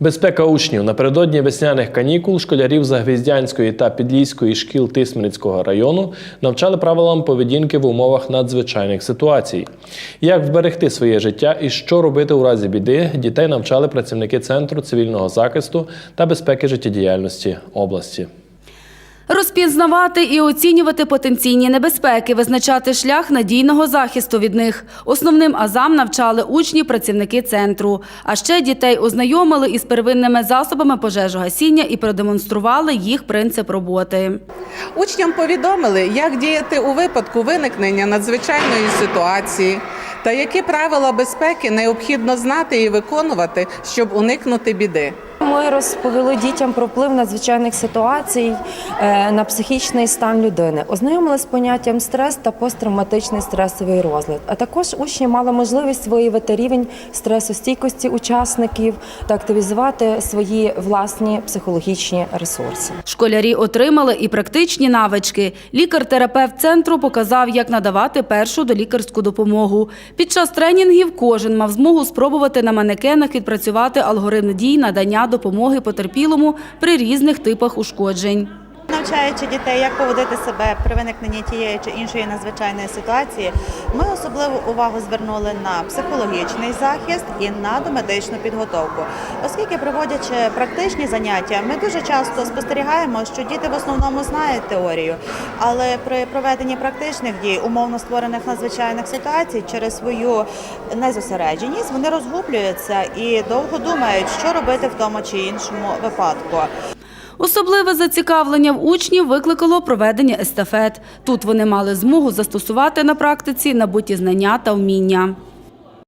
Безпека учнів напередодні весняних канікул школярів Загвіздянської та Підлійської шкіл Тисмирицького району навчали правилам поведінки в умовах надзвичайних ситуацій. Як вберегти своє життя і що робити у разі біди, дітей навчали працівники центру цивільного захисту та безпеки життєдіяльності області. Розпізнавати і оцінювати потенційні небезпеки, визначати шлях надійного захисту від них. Основним азам навчали учні, працівники центру. А ще дітей ознайомили із первинними засобами пожежогасіння і продемонстрували їх принцип роботи. Учням повідомили, як діяти у випадку виникнення надзвичайної ситуації та які правила безпеки необхідно знати і виконувати, щоб уникнути біди. Ми розповіли дітям про вплив надзвичайних ситуацій е, на психічний стан людини, ознайомили з поняттям стрес та посттравматичний стресовий розлад. А також учні мали можливість виявити рівень стресостійкості учасників та активізувати свої власні психологічні ресурси. Школярі отримали і практичні навички. Лікар-терапевт центру показав, як надавати першу долікарську допомогу. Під час тренінгів кожен мав змогу спробувати на манекенах відпрацювати алгоритм дій надання допомоги потерпілому при різних типах ушкоджень. Навчаючи дітей, як поводити себе при виникненні тієї чи іншої надзвичайної ситуації, ми особливу увагу звернули на психологічний захист і на домедичну підготовку. Оскільки проводячи практичні заняття, ми дуже часто спостерігаємо, що діти в основному знають теорію, але при проведенні практичних дій, умовно створених надзвичайних ситуацій, через свою незосередженість вони розгублюються і довго думають, що робити в тому чи іншому випадку. Особливе зацікавлення в учнів викликало проведення естафет. Тут вони мали змогу застосувати на практиці набуті знання та вміння.